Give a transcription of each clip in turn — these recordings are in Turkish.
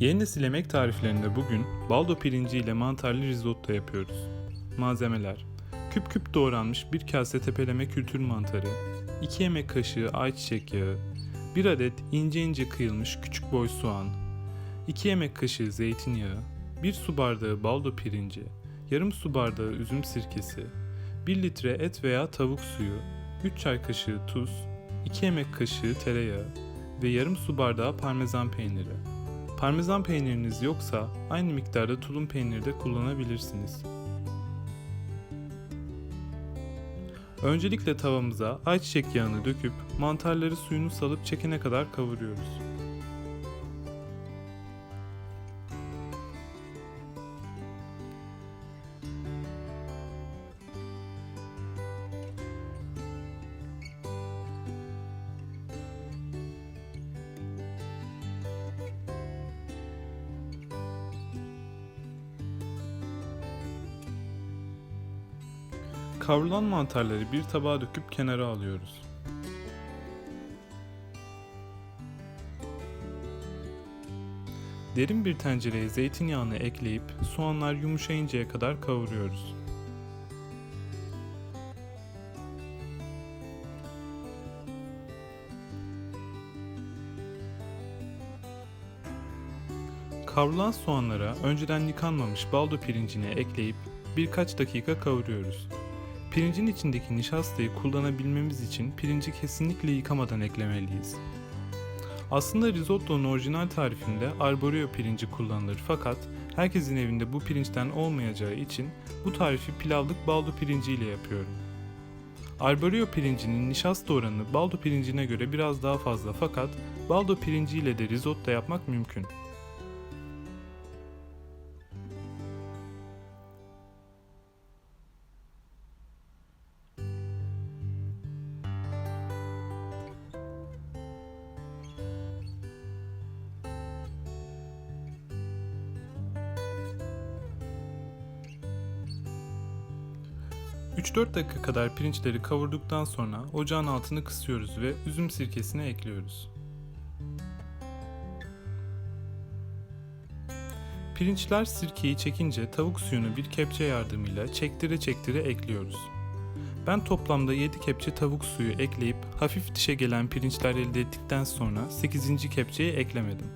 Yeni nesil yemek tariflerinde bugün baldo pirinci ile mantarlı risotto yapıyoruz. Malzemeler Küp küp doğranmış bir kase tepeleme kültür mantarı, 2 yemek kaşığı ayçiçek yağı, 1 adet ince ince kıyılmış küçük boy soğan, 2 yemek kaşığı zeytinyağı, 1 su bardağı baldo pirinci, yarım su bardağı üzüm sirkesi, 1 litre et veya tavuk suyu, 3 çay kaşığı tuz, 2 yemek kaşığı tereyağı ve yarım su bardağı parmesan peyniri. Parmesan peyniriniz yoksa aynı miktarda tulum peyniri de kullanabilirsiniz. Öncelikle tavamıza ayçiçek yağını döküp mantarları suyunu salıp çekene kadar kavuruyoruz. Kavrulan mantarları bir tabağa döküp kenara alıyoruz. Derin bir tencereye zeytinyağını ekleyip soğanlar yumuşayıncaya kadar kavuruyoruz. Kavrulan soğanlara önceden yıkanmamış baldo pirincini ekleyip birkaç dakika kavuruyoruz. Pirincin içindeki nişastayı kullanabilmemiz için pirinci kesinlikle yıkamadan eklemeliyiz. Aslında risotto'nun orijinal tarifinde arborio pirinci kullanılır fakat herkesin evinde bu pirinçten olmayacağı için bu tarifi pilavlık baldo pirinci ile yapıyorum. Arborio pirincinin nişasta oranı baldo pirincine göre biraz daha fazla fakat baldo pirinci ile de risotto yapmak mümkün. ...3-4 dakika kadar pirinçleri kavurduktan sonra ocağın altını kısıyoruz ve üzüm sirkesini ekliyoruz. Pirinçler sirkeyi çekince tavuk suyunu bir kepçe yardımıyla çektire çektire ekliyoruz. Ben toplamda 7 kepçe tavuk suyu ekleyip hafif dişe gelen pirinçler elde ettikten sonra 8. kepçeyi eklemedim.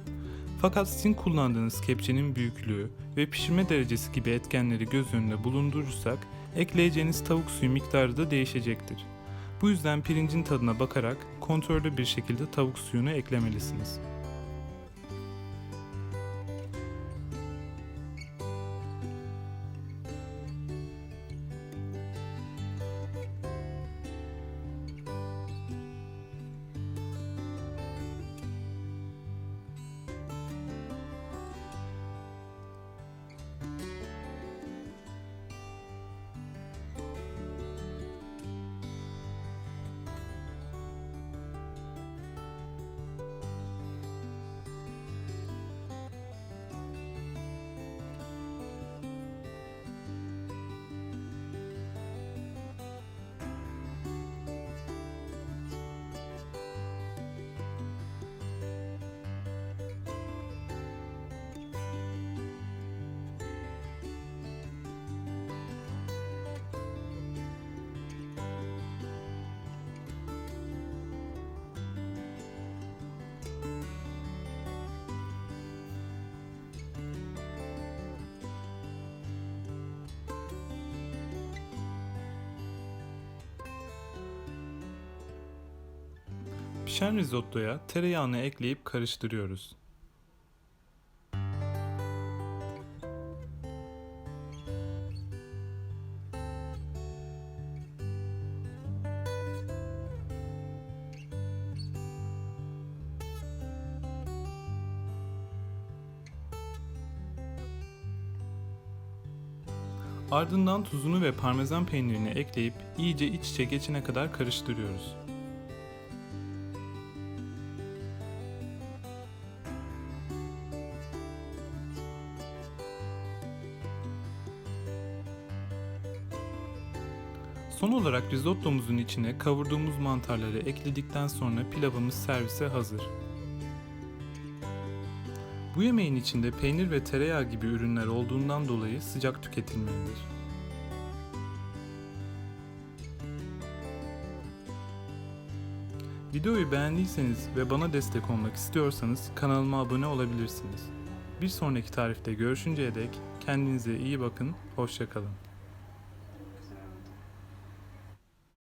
Fakat sizin kullandığınız kepçenin büyüklüğü ve pişirme derecesi gibi etkenleri göz önünde bulundurursak ekleyeceğiniz tavuk suyu miktarı da değişecektir. Bu yüzden pirincin tadına bakarak kontrollü bir şekilde tavuk suyunu eklemelisiniz. Pişen risottoya tereyağını ekleyip karıştırıyoruz. Ardından tuzunu ve parmesan peynirini ekleyip iyice iç içe geçene kadar karıştırıyoruz. Son olarak risottomuzun içine kavurduğumuz mantarları ekledikten sonra pilavımız servise hazır. Bu yemeğin içinde peynir ve tereyağı gibi ürünler olduğundan dolayı sıcak tüketilmelidir. Videoyu beğendiyseniz ve bana destek olmak istiyorsanız kanalıma abone olabilirsiniz. Bir sonraki tarifte görüşünceye dek kendinize iyi bakın, hoşçakalın.